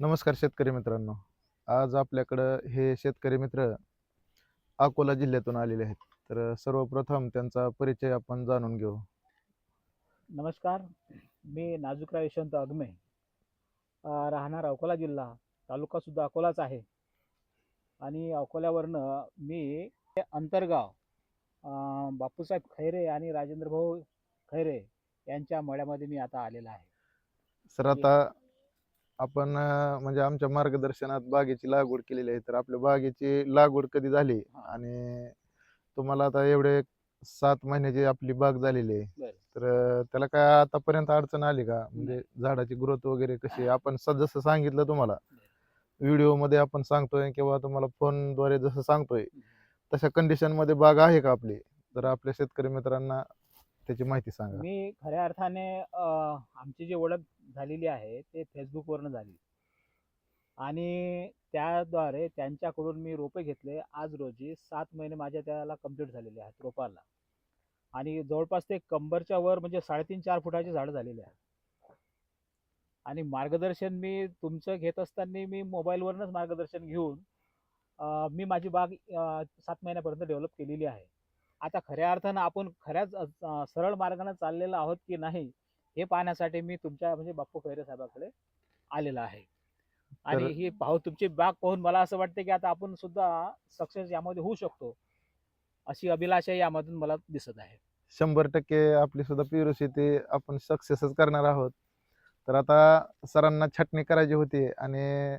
नमस्कार शेतकरी मित्रांनो. आज आपल्याकडं हे शेतकरी मित्र अकोला जिल्ह्यातून आलेले आहेत. तर सर्वप्रथम त्यांचा परिचय आपण जाणून घेऊ. नमस्कार. मी नाजुकराव यशवंत अगमे अ, राहणार अकोला जिल्हा. तालुका सुद्धा अकोलाच आहे. आणि अकोल्यावरनं मी ते अंतरगाव अ, बापूसाहेब खैरे आणि राजेंद्र भाऊ खैरे यांच्या मळ्यामध्ये मी आता आलेला आहे. सर आता आपण म्हणजे आमच्या मार्गदर्शनात बागेची लागवड केलेली आहे. तर आपल्या बागेची लागवड कधी झाली आणि तुम्हाला आता एवढे सात महिन्याची आपली बाग झालेली आहे. तर त्याला काय आतापर्यंत अडचण आली का? म्हणजे झाडाची ग्रोथ वगैरे कशी आहे? आपण जसं सांगितलं तुम्हाला व्हिडिओमध्ये आपण सांगतोय किंवा तुम्हाला फोनद्वारे जसं सांगतोय तशा कंडिशनमध्ये बाग आहे का आपली? तर आपल्या शेतकरी मित्रांना त्याची माहिती सांगा. मी खऱ्या अर्थाने आमची जी ओळख झालेली आहे ते फेसबुकवरनं झाली. आणि त्याद्वारे त्यांच्याकडून मी रोपे घेतले. आज रोजी सात महिने माझ्या त्याला कंप्लीट झालेले आहेत रोपाला. आणि जवळपास ते कंबरच्या वर म्हणजे साडेतीन चार फुटाचे झाडं झालेली आहेत. आणि मार्गदर्शन मी तुमचं घेत असताना मी मोबाईलवरूनच मार्गदर्शन घेऊन मी माझी बाग सात महिन्यापर्यंत डेव्हलप केलेली आहे. आता खऱ्या अर्थानं आपण खऱ्याच सरळ मार्गाने चाललेलो आहोत की नाही हे पाहण्यासाठी मी तुमच्या म्हणजे बाप्पू खैरे साहेबाकडे आलेला आहे. आणि ही पाहू तुमची बाग पाहून मला असं वाटतं की आता आपण सुद्धा सक्सेस यामध्ये होऊ शकतो. अशी अभिलाषा यामधून मला दिसत आहे. शंभर टक्के आपली सुद्धा पिरू शेती आपण सक्सेसच करणार आहोत. तर आता सरांना छटणी करायची होती आणि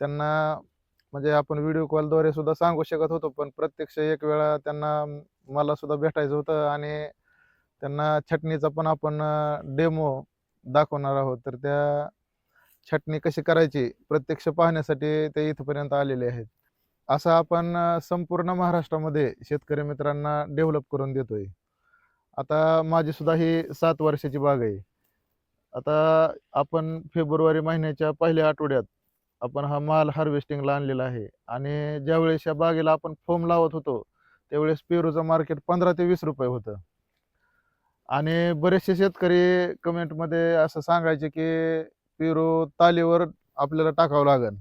त्यांना म्हणजे आपण व्हिडिओ कॉलद्वारे सुद्धा सांगू शकत होतो पण प्रत्यक्ष एक वेळा त्यांना मला सुद्धा भेटायचं होतं आणि त्यांना छटणीचा पण आपण डेमो दाखवणार आहोत. तर त्या छटणी कशी करायची प्रत्यक्ष पाहण्यासाठी ते इथपर्यंत आलेले आहेत. असं आपण संपूर्ण महाराष्ट्रामध्ये शेतकरी मित्रांना डेव्हलप करून देतोय. आता माझी सुद्धा ही सात वर्षाची बाग आहे. आता आपण फेब्रुवारी महिन्याच्या पहिल्या आठवड्यात आपण हा माल हार्वेस्टिंगला आणलेला आहे. आणि ज्यावेळेस या बागेला आपण फोम लावत होतो त्यावेळेस पेरूचं मार्केट पंधरा ते वीस रुपये होतं. आणि बरेचसे शेतकरी कमेंटमध्ये असं सांगायचे की पेरू तालीवर आपल्याला टाकावं लागेल.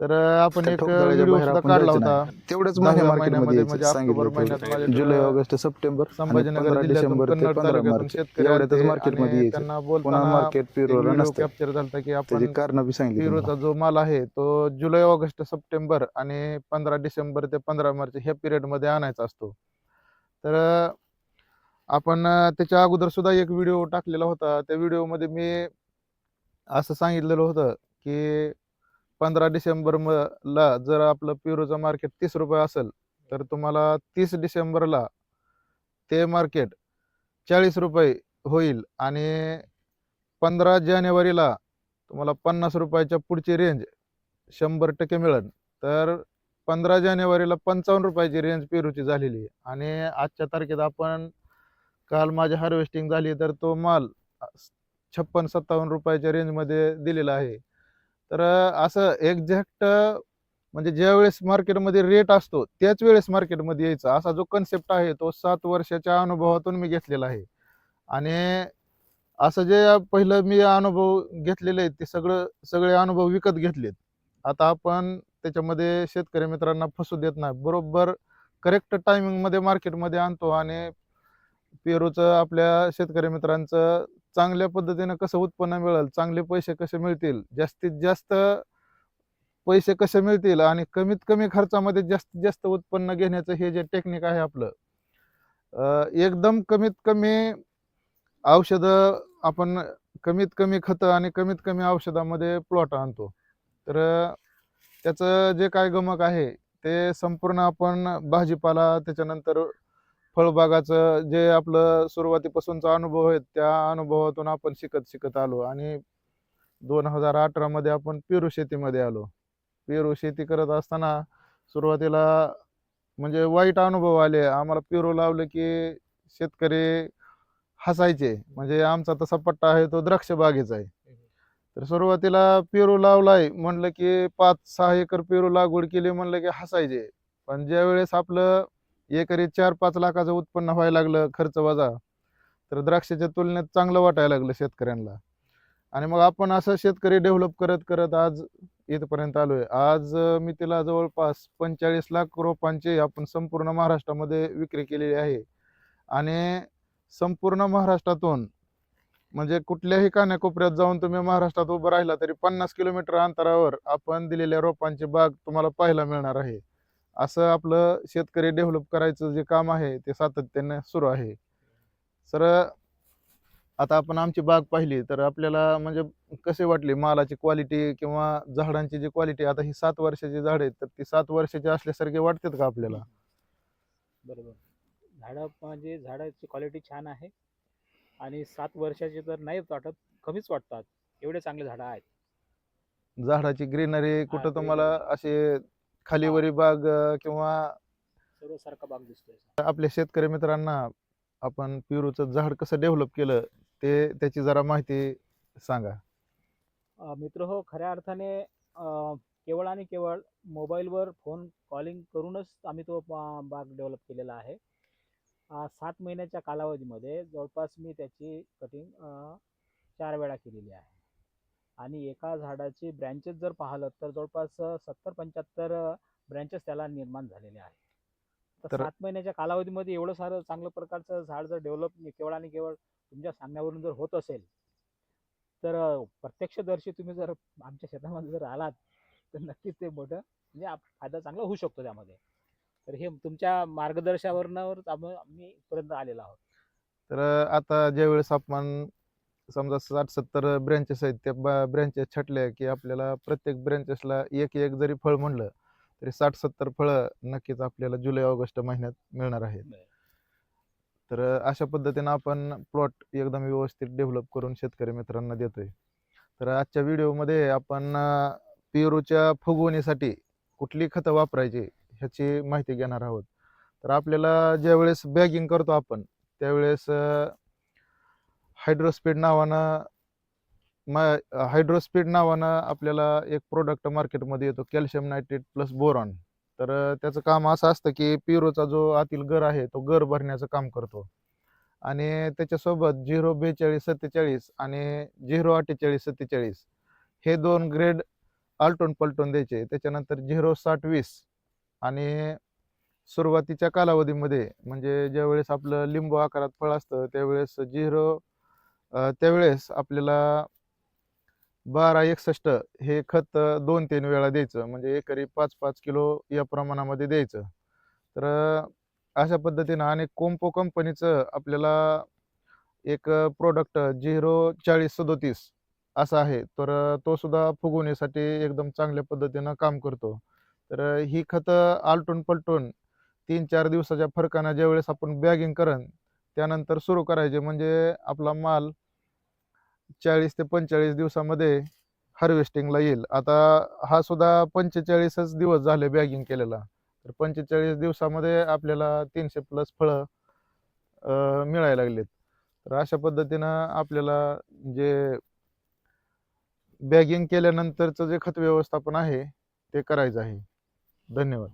तर आपण एक व्हिडिओ सुद्धा काढला होता. तेवढंच महिन्या महिन्यामध्ये मार्केटमध्ये म्हणजे ऑक्टोबर महिन्यात जुलै ऑगस्ट सप्टेंबर संभाजीनगर डिसेंबर ते पंधरा मार्च. एवढ्यातच मार्केटमध्ये त्यांना बोलताना मार्केट पिरोला कॅप्चर झालता की आपण कारण सांगितली पेरूचा जो माल आहे तो जुलै ऑगस्ट सप्टेंबर आणि पंधरा डिसेंबर ते पंधरा मार्च ह्या पिरियडमध्ये आणायचा असतो. तर आपण त्याच्या अगोदर सुद्धा एक व्हिडिओ टाकलेला होता. त्या व्हिडिओमध्ये मी असं सांगितलेलं होतं की पंधरा डिसेंबर म- ला जर आपलं पेरूचं मार्केट तीस रुपये असेल तर तुम्हाला तीस डिसेंबरला ते मार्केट चाळीस रुपये होईल आणि पंधरा जानेवारीला तुम्हाला पन्नास रुपयाच्या पुढची रेंज शंभर टक्के मिळेल. तर पंधरा जानेवारीला पंचावन्न रुपयाची रेंज पेरूची झालेली आहे. आणि आजच्या तारखेत आपण काल माझी हार्वेस्टिंग झाली तर तो माल छप्पन सत्तावन्न रुपयाच्या रेंजमध्ये दिलेला आहे. तर असं एक्झॅक्ट म्हणजे ज्या वेळेस मार्केटमध्ये रेट असतो त्याच वेळेस मार्केटमध्ये यायचा. असा जो कन्सेप्ट आहे तो सात वर्षाच्या अनुभवातून मी घेतलेला आहे. आणि असं जे पहिलं मी अनुभव घेतलेले आहेत ते सगळं सगळे अनुभव विकत घेतलेत. आता आपण त्याच्यामध्ये शेतकरी मित्रांना फसू देत नाही. बरोबर करेक्ट टायमिंगमध्ये मार्केटमध्ये आणतो आणि पेरूचं आपल्या शेतकरी मित्रांचं चांगल्या पद्धतीनं कसं उत्पन्न मिळेल चांगले पैसे कसे मिळतील जास्तीत जास्त पैसे कसे मिळतील आणि कमीत कमी खर्चामध्ये जास्तीत जास्त उत्पन्न घेण्याचं हे जे टेक्निक आहे आपलं एकदम कमीत कमी औषधं आपण कमीत कमी खतं आणि कमीत कमी औषधामध्ये प्लॉट आणतो. तर त्याचं जे काय गमक आहे ते संपूर्ण आपण भाजीपाला त्याच्यानंतर फळबागाचं जे आपलं सुरुवातीपासूनचा अनुभव आहे त्या अनुभवातून आपण शिकत शिकत आलो आणि दोन हजार अठरामध्ये आपण पेरू शेतीमध्ये आलो. पेरू शेती करत असताना सुरुवातीला म्हणजे वाईट अनुभव आले. आम्हाला पेरू लावलं की शेतकरी हसायचे. म्हणजे आमचा तसा पट्टा आहे तो द्राक्ष बागेचा आहे. तर सुरुवातीला पेरू लावलाय म्हणलं की पाच सहा एकर पेरू लागवड केली म्हणलं की हसायचे. पण ज्या वेळेस आपलं एकरी चार पाच लाखाचं उत्पन्न व्हायला लागलं खर्च वजा. तर द्राक्षाच्या तुलनेत चांगलं वाटायला लागलं शेतकऱ्यांना. आणि मग आपण असं शेतकरी डेव्हलप करत करत आज इथपर्यंत आलो आहे आज मी तिला जवळपास पंचेचाळीस लाख रोपांची आपण संपूर्ण महाराष्ट्रामध्ये विक्री केलेली आहे. आणि संपूर्ण महाराष्ट्रातून म्हणजे कुठल्याही कान्याकोपऱ्यात जाऊन तुम्ही महाराष्ट्रात उभं राहिला तरी पन्नास किलोमीटर अंतरावर आपण दिलेल्या रोपांची बाग तुम्हाला पाहायला मिळणार आहे. असं आपलं शेतकरी डेव्हलप करायचं जे काम आहे ते सातत्याने सुरू आहे. सर आता आपण आमची बाग पाहिली तर आपल्याला म्हणजे कसे वाटले मालाची क्वालिटी किंवा झाडांची जी क्वालिटी आता ही सात वर्षाची झाड आहेत तर ती सात वर्षाची असल्यासारखे वाटतात का आपल्याला? बरोबर. झाडं म्हणजे झाडाची क्वालिटी छान आहे आणि सात वर्षाचे तर नाही वाटत कमीच वाटतात. एवढे चांगले झाडं आहेत. झाडाची ग्रीनरी कुठं. तुम्हाला असे खालीवरी बाग किंवा सर्वसारखा बाग दिसतोय आपल्या शेतकरी मित्रांना आपण पेरूचं झाड कसं डेव्हलप केलं ते त्याची जरा माहिती सांगा. मित्र हो खऱ्या अर्थाने केवळ आणि केवळ मोबाईलवर फोन कॉलिंग करूनच आम्ही तो बाग डेव्हलप केलेला आहे. सात महिन्याच्या कालावधीमध्ये जवळपास मी त्याची कटिंग चार वेळा केलेली आहे. आणि एका झाडाची ब्रँचेस जर पाहिलं तर जवळपास सत्तर पंच्याहत्तर ब्रँचेस त्याला निर्माण झालेले आहेत. तर सात महिन्याच्या कालावधीमध्ये एवढं सारं चांगलं प्रकारचं झाड जर डेव्हलप केवळ आणि केवळ तुमच्या सांगण्यावरून जर होत असेल तर प्रत्यक्षदर्शी तुम्ही जर आमच्या शेतामध्ये जर आलात तर नक्कीच ते मोठं म्हणजे फायदा चांगला होऊ शकतो त्यामध्ये. तर हे तुमच्या मार्गदर्शनावरच आम्ही आम्ही इथपर्यंत आलेलो आहोत. तर आता ज्यावेळेस आपण समजा साठ सत्तर ब्रँचेस आहेत त्या ब्रँचेस छाटल्या की आपल्याला प्रत्येक ब्रँचेसला एक एक जरी फळ म्हणलं तरी साठ सत्तर फळं नक्कीच आपल्याला जुलै ऑगस्ट महिन्यात मिळणार आहेत. तर अशा पद्धतीनं आपण प्लॉट एकदम व्यवस्थित डेव्हलप करून शेतकरी मित्रांना देतोय. तर आजच्या व्हिडिओमध्ये आपण पेरूच्या फुगवणीसाठी कुठली खतं वापरायची ह्याची माहिती घेणार आहोत. तर आपल्याला ज्यावेळेस बॅगिंग करतो आपण त्यावेळेस हायड्रोस्पीड नावानं मा हायड्रोस्पीड नावानं आपल्याला एक प्रोडक्ट मार्केटमध्ये येतो कॅल्शियम नायट्रेट प्लस बोरॉन तर त्याचं काम असं असतं की पिरोचा जो आतील गर आहे तो गर भरण्याचं काम करतो. आणि त्याच्यासोबत झिरो बेचाळीस सत्तेचाळीस आणि झिरो अठ्ठेचाळीस सत्तेचाळीस हे दोन ग्रेड आलटून पलटून द्यायचे. त्याच्यानंतर झिरो साठ वीस आणि सुरुवातीच्या कालावधीमध्ये म्हणजे ज्यावेळेस आपलं लिंबू आकारात फळ असतं त्यावेळेस झिरो त्यावेळेस आपल्याला बारा एकसष्ट हे खत दोन तीन वेळा द्यायचं. म्हणजे एकरी पाच पाच किलो या प्रमाणामध्ये द्यायचं. तर अशा पद्धतीनं आणि कोम्पो कंपनीचं आपल्याला एक प्रोडक्ट झिरो चाळीस सदोतीस असा आहे. तर तो सुद्धा फुगवण्यासाठी एकदम चांगल्या पद्धतीनं काम करतो. तर ही खतं आलटून पलटून तीन चार दिवसाच्या फरकानं ज्यावेळेस आपण बॅगिंग करन त्यानंतर सुरू करायचे म्हणजे आपला माल चाळीस ते पंचेचाळीस दिवसामध्ये हार्वेस्टिंगला येईल. आता हा सुद्धा पंचेचाळीसच दिवस झाले बॅगिंग केलेला. तर पंचेचाळीस दिवसामध्ये आपल्याला तीनशे प्लस फळं मिळायला लागलेत. तर अशा पद्धतीनं आपल्याला जे बॅगिंग केल्यानंतरचं जे खत व्यवस्थापन आहे ते करायचं आहे. धन्यवाद.